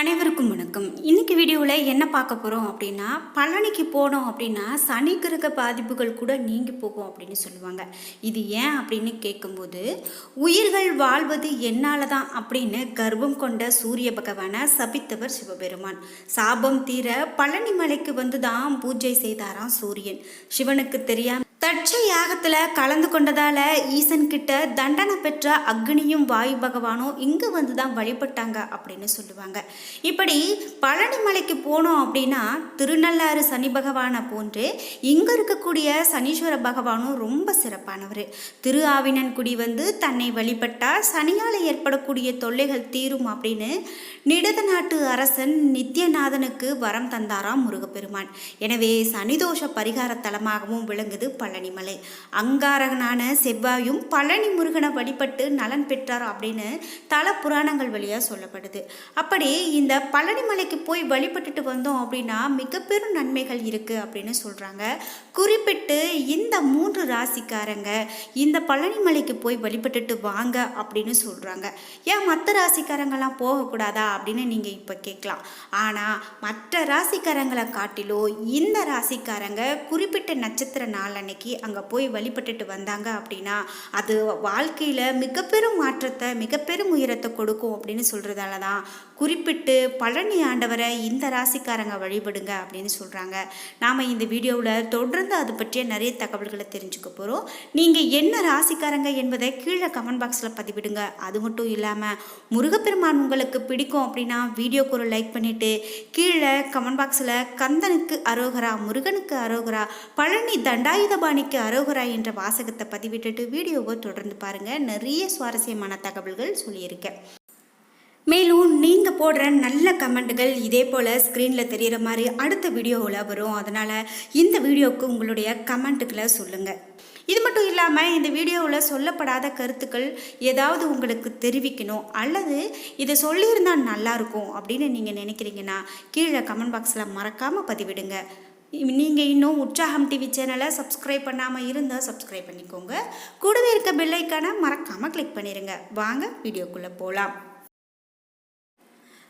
அனைவருக்கும் வணக்கம். இன்னைக்கு வீடியோவில் என்ன பார்க்க போகிறோம் அப்படின்னா பழனிக்கு போனோம் அப்படின்னா சனி கிரக பாதிப்புகள் கூட நீங்கி போகும் அப்படின்னு சொல்லுவாங்க. இது ஏன் அப்படின்னு கேட்கும்போது உயிர்கள் வாழ்வது என்னால் தான் அப்படின்னு கர்ப்பம் கொண்ட சூரிய பகவானை சபித்தவர் சிவபெருமான். சாபம் தீர பழனி மலைக்கு வந்து தான் பூஜை செய்தாராம் சூரியன். சிவனுக்கு தெரியாமல் தட்ச யாகத்துல கலந்து கொண்டதால ஈசன் கிட்ட தண்டனை பெற்ற அக்னியும் வாயு பகவானும் இங்க வந்து தான் வழிபட்டாங்க அப்படின்னு சொல்லுவாங்க. இப்படி பழனி மலைக்கு போனோம் அப்படின்னா திருநள்ளாறு சனி பகவானை போன்று இங்க இருக்கக்கூடிய சனீஸ்வர பகவானும் ரொம்ப சிறப்பானவர். திரு ஆவினன்குடி வந்து தன்னை வழிபட்டா சனியால் ஏற்படக்கூடிய தொல்லைகள் தீரும் அப்படின்னு நிடத நாட்டு அரசன் நித்யநாதனுக்கு வரம் தந்தாராம் முருகப்பெருமான். எனவே சனிதோஷ பரிகார தலமாகவும் விளங்குது பழனிமலை அங்காரகனான செவ்வாயும் பழனி முருகனை வழிபட்டு நலன் பெற்றார் அப்படின்னு தல புராணங்கள் வழியாக சொல்லப்படுது. அப்படி இந்த பழனிமலைக்கு போய் வழிபட்டுட்டு வந்தோம் அப்படின்னா மிக பெரும் நன்மைகள் இருக்குது அப்படின்னு சொல்கிறாங்க குறிப்பிட்டு இந்த மூன்று ராசிக்காரங்க இந்த பழனிமலைக்கு போய் வழிபட்டுட்டு வாங்க அப்படின்னு சொல்கிறாங்க ஏன் மற்ற ராசிக்காரங்கெல்லாம் போகக்கூடாதா அப்படின்னு நீங்கள் இப்போ கேட்கலாம். ஆனால் மற்ற ராசிக்காரங்களை காட்டிலோ இந்த ராசிக்காரங்க குறிப்பிட்ட நட்சத்திர நாள் அன்னைக்கு அங்கே போய் வழிபட்டுட்டு வந்தாங்க அப்படின்னா அது வாழ்க்கையில் மிகப்பெரும் மாற்றத்தை மிகப்பெரும் உயரத்தை கொடுக்கும் அப்படின்னு சொல்கிறதால தான் குறிப்பிட்டு பழனி ஆண்டவரை இந்த ராசிக்காரங்க வழிபடுங்க அப்படின்னு சொல்கிறாங்க நாம் இந்த வீடியோவில் தொடர்ந்து அது பற்றிய நிறைய தகவல்களை தெரிஞ்சுக்க போகிறோம் நீங்கள் என்ன ராசிக்காரங்க என்பதை கீழே கமெண்ட் பாக்ஸில் பதிவிடுங்க. அது மட்டும் இல்லாமல் முருகப்பெருமான் உங்களுக்கு பிடிக்கும் அப்படின்னா வீடியோக்கு ஒரு லைக் பண்ணிவிட்டு கீழே கமெண்ட் பாக்ஸில் கந்தனுக்கு அரோகரா முருகனுக்கு அரோகரா பழனி தண்டாயுதபாணிக்கு அரோகரா என்ற வாசகத்தை பதிவிட்டுட்டு வீடியோவை தொடர்ந்து பாருங்கள் நிறைய சுவாரஸ்யமான தகவல்கள் சொல்லியிருக்கேன். மேலும் நீங்கள் போடுற நல்ல கமெண்ட்டுகள் இதே போல் ஸ்க்ரீனில் தெரிகிற மாதிரி அடுத்த வீடியோவில் வரும். அதனால் இந்த வீடியோவுக்கு உங்களுடைய கமெண்ட்டுகளை சொல்லுங்கள் இது மட்டும் இல்லாமல் இந்த வீடியோவில் சொல்லப்படாத கருத்துக்கள் ஏதாவது உங்களுக்கு தெரிவிக்கணும் அல்லது இதை சொல்லியிருந்தால் நல்லாயிருக்கும் அப்படின்னு நீங்கள் நினைக்கிறீங்கன்னா கீழே கமெண்ட் பாக்ஸில் மறக்காமல் பதிவிடுங்க. நீங்கள் இன்னும் உற்சாகம் டிவி சேனலை சப்ஸ்கிரைப் பண்ணாமல் இருந்தால் சப்ஸ்கிரைப் பண்ணிக்கோங்க. கூடவே இருக்க பெல்லைக்கான மறக்காமல் கிளிக் பண்ணிடுங்க வாங்க வீடியோக்குள்ளே போகலாம்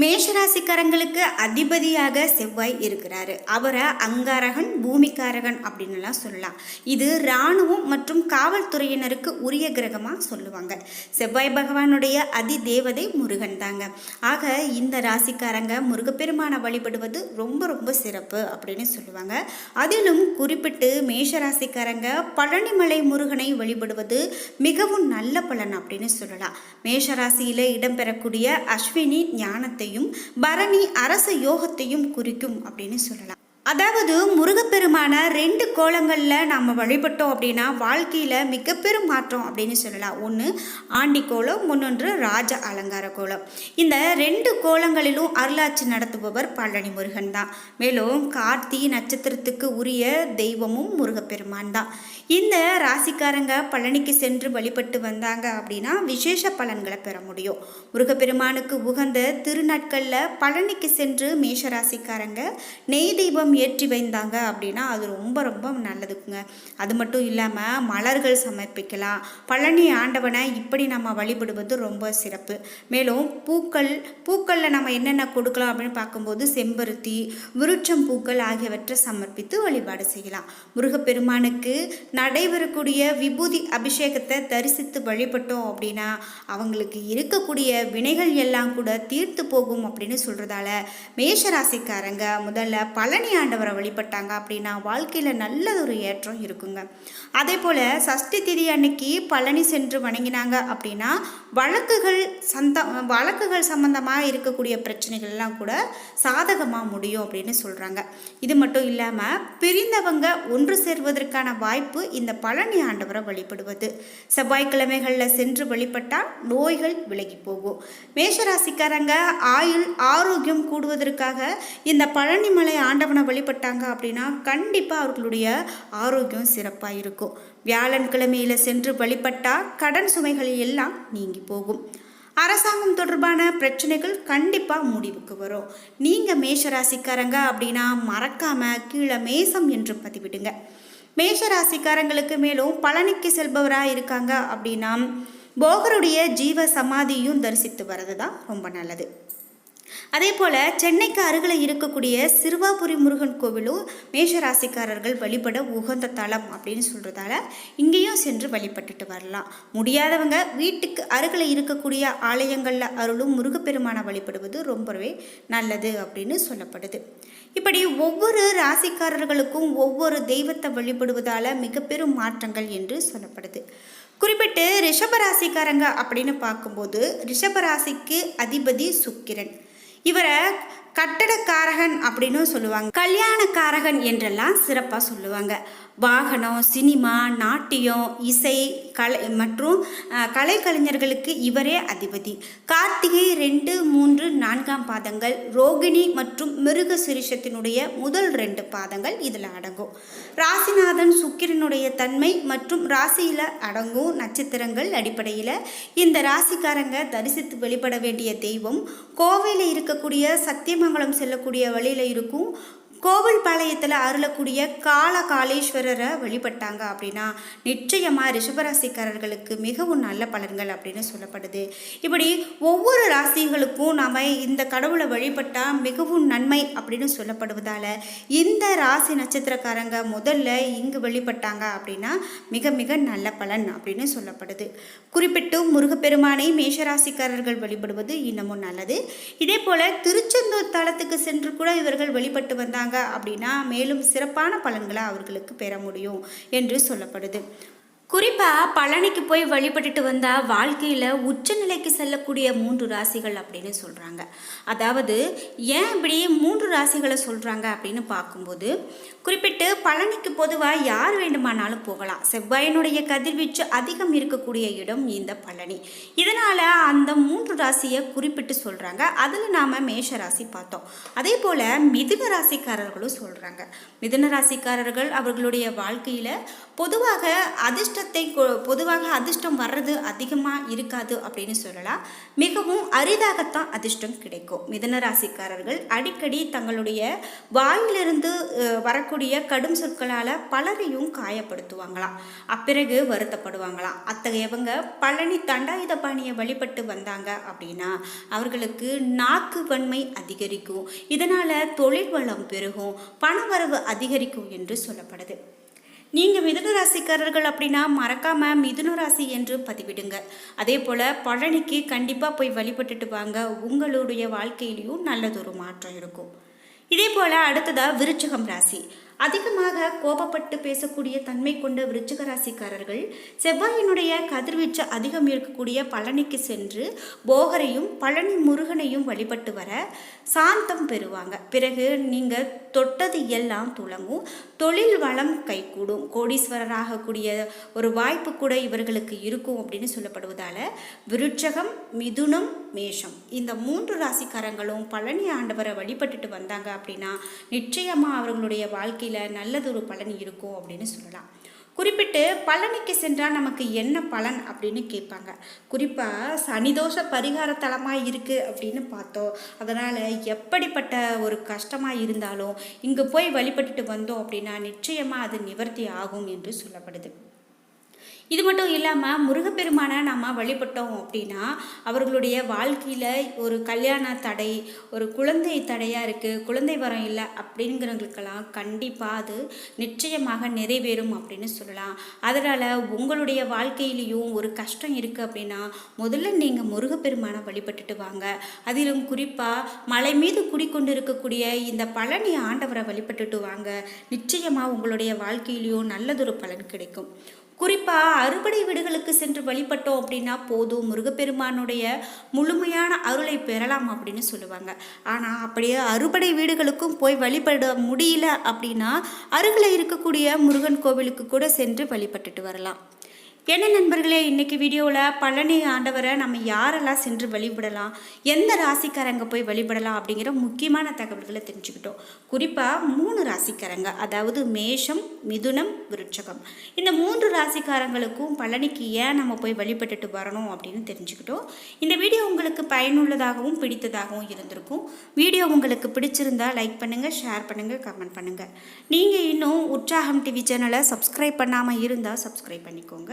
மேஷராசிக்காரங்களுக்கு அதிபதியாக செவ்வாய் இருக்கிறாரு. அவரை அங்காரகன் பூமிக்காரகன் அப்படின்னுலாம் சொல்லலாம். இது இராணுவம் மற்றும் காவல்துறையினருக்கு உரிய கிரகமாக சொல்லுவாங்க. செவ்வாய் பகவானுடைய அதி தேவதை முருகன் தாங்க. ஆக இந்த ராசிக்காரங்க முருகப்பெருமானை வழிபடுவது ரொம்ப ரொம்ப சிறப்பு அப்படின்னு சொல்லுவாங்க. அதிலும் குறிப்பிட்டு மேஷராசிக்காரங்க பழனிமலை முருகனை வழிபடுவது மிகவும் நல்ல பலன் அப்படின்னு சொல்லலாம். மேஷராசியில் இடம்பெறக்கூடிய அஸ்வினி ஞானத்தை பரணி அரச யோகத்தையும் குறிக்கும் அப்படின்னு சொல்லலாம். அதாவது முருகப்பெருமான ரெண்டு கோலங்களில் நாம் வழிபட்டோம் அப்படின்னா வாழ்க்கையில் மிக பெரும் மாற்றம் அப்படின்னு சொல்லலாம். ஒன்று ஆண்டி கோலம் முன்னொன்று ராஜ அலங்கார கோலம். இந்த ரெண்டு கோலங்களிலும் அருளாட்சி நடத்துபவர் பழனி முருகன் தான். மேலும் கார்த்தி நட்சத்திரத்துக்கு உரிய தெய்வமும் முருகப்பெருமான் தான். இந்த ராசிக்காரங்க பழனிக்கு சென்று வழிபட்டு வந்தாங்க அப்படின்னா விசேஷ பலன்களை பெற முடியும். முருகப்பெருமானுக்கு உகந்த திருநாட்களில் பழனிக்கு சென்று மேஷ ராசிக்காரங்க நெய் தெய்வம் ஏற்றி வைந்தாங்க அப்படின்னா அது ரொம்ப ரொம்ப நல்லதுக்குங்க. அது மட்டும் இல்லாமல் மலர்கள் சமர்ப்பிக்கலாம். பழனி ஆண்டவனை இப்படி நம்ம வழிபடுவது ரொம்ப சிறப்பு. மேலும் பூக்கள் பூக்களில் நம்ம என்னென்ன கொடுக்கலாம் அப்படின்னு பார்க்கும்போது செம்பருத்தி விருட்சம் பூக்கள் ஆகியவற்றை சமர்ப்பித்து வழிபாடு செய்யலாம். முருகப்பெருமானுக்கு நடைபெறக்கூடிய விபூதி அபிஷேகத்தை தரிசித்து வழிபட்டோம் அப்படின்னா அவங்களுக்கு இருக்கக்கூடிய வினைகள் எல்லாம் கூட தீர்த்து போகும் அப்படின்னு சொல்கிறதால மேஷராசிக்காரங்க முதல்ல பழனி ஆண்டவரை வழிபட்டாங்க அப்படின்னா வாழ்க்கையில் நல்லதொரு ஏற்றம் இருக்குங்க. அதே போல் சஷ்டி திதி அன்னைக்கு பழனி சென்று வணங்கினாங்க அப்படின்னா வழக்குகள் சந்த வழக்குகள் சம்மந்தமாக இருக்கக்கூடிய பிரச்சனைகள்லாம் கூட சாதகமாக முடியும் அப்படின்னு சொல்கிறாங்க இது மட்டும் இல்லாமல் பிரிந்தவங்க ஒன்று சேர்வதற்கான வாய்ப்பு இந்த பழனி ஆண்டவரை வழிபடுவது. செவ்வாய்க்கிழமைகளில் சென்று வழிபட்டால் நோய்கள் விலகி போகும். மேஷராசிக்காரங்க ஆயுள் ஆரோக்கியம் கூடுவதற்காக இந்த பழனிமலை ஆண்டவனை வழிபட்டாங்க அப்படின்னா கண்டிப்பாக அவர்களுடைய ஆரோக்கியம் சிறப்பாக இருக்கும். வியாழன்கிழமையில சென்று வழிபட்டால் கடன் சுமைகள் எல்லாம் நீங்கி போகும். அரசாங்கம் தொடர்பான பிரச்சனைகள் கண்டிப்பாக முடிவுக்கு வரும். நீங்கள் மேஷராசிக்காரங்க அப்படின்னா மறக்காமல் கீழே மேசம் என்று பதிவிடுங்க. மேஷராசிக்காரங்களுக்கு மேலும் பழனிக்கு செல்பவராக இருக்காங்க அப்படின்னா போகருடைய ஜீவ சமாதியும் தரிசித்து வர்றது தான் ரொம்ப நல்லது. அதே போல் சென்னைக்கு அருகில் இருக்கக்கூடிய சிறுவாபுரி முருகன் கோவிலும் மேஷராசிக்காரர்கள் வழிபட உகந்த தலம் அப்படின்னு சொல்கிறதால இங்கேயும் சென்று வழிபட்டுட்டு வரலாம். முடியாதவங்க வீட்டுக்கு அருகில் இருக்கக்கூடிய ஆலயங்களில் அருளும் முருகப்பெருமானை வழிபடுவது ரொம்பவே நல்லது அப்படின்னு சொல்லப்படுது. இப்படி ஒவ்வொரு ராசிக்காரர்களுக்கும் ஒவ்வொரு தெய்வத்தை வழிபடுவதால் மிக பெரும் மாற்றங்கள் என்று சொல்லப்படுது. குறிப்பிட்டு ரிஷபராசிக்காரங்க அப்படின்னு பார்க்கும்போது ரிஷபராசிக்கு அதிபதி சுக்கிரன். இவரை கட்டடக்காரகன் அப்படின்னு சொல்லுவாங்க. கல்யாணக்காரகன் என்றெல்லாம் சிறப்பாக சொல்லுவாங்க. வாகனம் சினிமா நாட்டியம் இசை கலை மற்றும் கலை கலைக்கலைஞர்களுக்கு இவரே அதிபதி. கார்த்திகை ரெண்டு மூன்று நான்காம் பாதங்கள் ரோகிணி மற்றும் மிருக சிரிஷத்தினுடைய முதல் ரெண்டு பாதங்கள் இதில் அடங்கும். ராசிநாதன் சுக்கிரனுடைய தன்மை மற்றும் ராசியில் அடங்கும் நட்சத்திரங்கள் அடிப்படையில் இந்த ராசிக்காரங்க தரிசித்து வெளிப்பட வேண்டிய தெய்வம். கோவையில் இருக்கக்கூடிய சத்தியம் சத்தியமங்கலம் செல்லக்கூடிய வழியில் இருக்கும். கோவில்பாளையத்தில் அருளக்கூடிய காலகாளேஸ்வரரை வழிபட்டாங்க அப்படின்னா நிச்சயமாக ரிஷபராசிக்காரர்களுக்கு மிகவும் நல்ல பலன்கள் அப்படின்னு சொல்லப்படுது. இப்படி ஒவ்வொரு ராசிகளுக்கும் நாம் இந்த கடவுளை வழிபட்டால் மிகவும் நன்மை அப்படின்னு சொல்லப்படுவதால் இந்த ராசி நட்சத்திரக்காரங்க முதல்ல இங்கு வழிபட்டாங்க அப்படின்னா மிக மிக நல்ல பலன் அப்படின்னு சொல்லப்படுது. குறிப்பிட்டு முருகப்பெருமானை மேஷராசிக்காரர்கள் வழிபடுவது இன்னமும் நல்லது. இதே போல் திருச்செந்தூர் தளத்துக்கு சென்று கூட இவர்கள் வழிபட்டு வந்தாங்க அப்படின்னா மேலும் சிறப்பான பலன்களை அவர்களுக்கு பெற முடியும் என்று சொல்லப்படுது. குறிப்பாக பழனிக்கு போய் வழிபட்டுட்டு வந்தால் வாழ்க்கையில் உச்சநிலைக்கு செல்லக்கூடிய மூன்று ராசிகள் அப்படின்னு சொல்கிறாங்க அதாவது ஏன் இப்படி மூன்று ராசிகளை சொல்கிறாங்க அப்படின்னு பார்க்கும்போது குறிப்பிட்டு பழனிக்கு பொதுவாக யார் வேண்டுமானாலும் போகலாம். செவ்வாயினுடைய கதிர்வீச்சு அதிகம் இருக்கக்கூடிய இடம் இந்த பழனி. இதனால் அந்த மூன்று ராசியை குறிப்பிட்டு சொல்கிறாங்க அதில் நாம் மேஷ ராசி பார்த்தோம். அதே போல் மிதுன ராசிக்காரர்களும் சொல்கிறாங்க மிதுன ராசிக்காரர்கள் அவர்களுடைய வாழ்க்கையில் பொதுவாக அதிர்ஷ்டத்தை கொ- பொதுவாக அதிர்ஷ்டம் வர்றது அதிகமாக இருக்காது அப்படின்னு சொல்லலாம். மிகவும் அரிதாகத்தான் அதிர்ஷ்டம் கிடைக்கும். மிதுன ராசிக்காரர்கள் அடிக்கடி தங்களுடைய வாயிலிருந்து வரக்கூடிய கடும் சொற்களால் பலரையும் காயப்படுத்துவாங்களாம். அப்பிறகு வருத்தப்படுவாங்களாம். அத்தகையவங்க பழனி தண்டாயுத பாணியை வழிபட்டு வந்தாங்க அப்படின்னு அப்படின்னா அவர்களுக்கு நாக்கு வன்மை அதிகரிக்கும். இதனால் தொழில் வளம் பெருகும் பணவரவு அதிகரிக்கும் என்று சொல்லப்படுது. நீங்கள் மிதுன ராசிக்காரர்கள் அப்படின்னா மறக்காமல் மிதுன ராசி என்று பதிவிடுங்க. அதே போல் பழனிக்கு கண்டிப்பாக போய் வழிபட்டுட்டு வாங்க. உங்களுடைய வாழ்க்கையிலையும் நல்லதொரு மாற்றம் இருக்கும். இதே போல் அடுத்ததாக விருச்சகம் ராசி. அதிகமாக கோபப்பட்டு பேசக்கூடிய தன்மை கொண்ட விருச்சிக ராசிக்காரர்கள் செவ்வாயினுடைய கதிர்வீச்சு அதிகம் இருக்கக்கூடிய பழனிக்கு சென்று போகரையும் பழனி முருகனையும் வழிபட்டு வர சாந்தம் பெறுவாங்க. பிறகு நீங்கள் தொட்டது எல்லாம் துளங்கும். தொழில் வளம் கைகூடும். கோடீஸ்வரராகக்கூடிய ஒரு வாய்ப்பு கூட இவர்களுக்கு இருக்கும் அப்படின்னு சொல்லப்படுவதால் விருட்சகம் மிதுனம் மேஷம் இந்த மூன்று ராசிக்காரங்களும் பழனி ஆண்டவரை வழிபட்டுட்டு வந்தாங்க அப்படின்னா நிச்சயமாக அவர்களுடைய வாழ்க்கையில் நல்லதொரு பலன் இருக்கும் அப்படின்னு சொல்லலாம். குறிப்பிட்டு பழனிக்கு சென்றால் நமக்கு என்ன பலன் அப்படின்னு கேட்பாங்க. குறிப்பாக சனிதோஷ பரிகார தலமாக இருக்குது அப்படின்னு பார்த்தோம். அதனால் எப்படிப்பட்ட ஒரு கஷ்டமாக இருந்தாலும் இங்கே போய் வழிபட்டுட்டு வந்தோம் அப்படின்னா நிச்சயமாக அது நிவர்த்தி ஆகும் என்று சொல்லப்படுது. இது மட்டும் இல்லாமல் முருகப்பெருமானை நம்ம வழிபட்டோம் அப்படின்னா அவர்களுடைய வாழ்க்கையில் ஒரு கல்யாண தடை ஒரு குழந்தை தடையாக இருக்குது குழந்தை வரம் இல்லை அப்படிங்கிறவங்களுக்கெல்லாம் கண்டிப்பாக அது நிச்சயமாக நிறைவேறும் அப்படின்னு சொல்லலாம். அதனால் உங்களுடைய வாழ்க்கையிலையும் ஒரு கஷ்டம் இருக்குது அப்படின்னா முதல்ல நீங்கள் முருகப்பெருமானை வழிபட்டுட்டு வாங்க. அதிலும் குறிப்பாக மலை மீது குடிக்கொண்டு இருக்கக்கூடிய இந்த பழனி ஆண்டவரை வழிபட்டுட்டு வாங்க. நிச்சயமாக உங்களுடைய வாழ்க்கையிலையும் நல்லதொரு பலன் கிடைக்கும். குறிப்பாக அறுபடை வீடுகளுக்கு சென்று வழிபட்டோம் அப்படின்னா போதும். முருகப்பெருமானுடைய முழுமையான அருளை பெறலாம் அப்படின்னு சொல்லுவாங்க. ஆனால் அப்படியே அறுபடை வீடுகளுக்கும் போய் வழிபட முடியல அப்படின்னா அருகில் இருக்கக்கூடிய முருகன் கோவிலுக்கு கூட சென்று வழிபட்டுட்டு வரலாம். என்ன நண்பர்களே இன்றைக்கி வீடியோவில் பழனி ஆண்டவரை நம்ம யாரெல்லாம் சென்று வழிபடலாம் எந்த ராசிக்காரங்க போய் வழிபடலாம் அப்படிங்கிற முக்கியமான தகவல்களை தெரிஞ்சுக்கிட்டோம். குறிப்பாக மூணு ராசிக்காரங்க அதாவது மேஷம் மிதுனம் விருட்சகம். இந்த மூன்று ராசிக்காரங்களுக்கும் பழனிக்கு ஏன் நம்ம போய் வழிபட்டுட்டு வரணும் அப்படின்னு தெரிஞ்சுக்கிட்டோம். இந்த வீடியோ உங்களுக்கு பயனுள்ளதாகவும் பிடித்ததாகவும் இருந்திருக்கும். வீடியோ உங்களுக்கு பிடிச்சிருந்தா லைக் பண்ணுங்கள் ஷேர் பண்ணுங்கள் கமெண்ட் பண்ணுங்கள் நீங்கள் இன்னும் உற்சாகம் டிவி சேனலை சப்ஸ்கிரைப் பண்ணாமல் இருந்தால் சப்ஸ்கிரைப் பண்ணிக்கோங்க.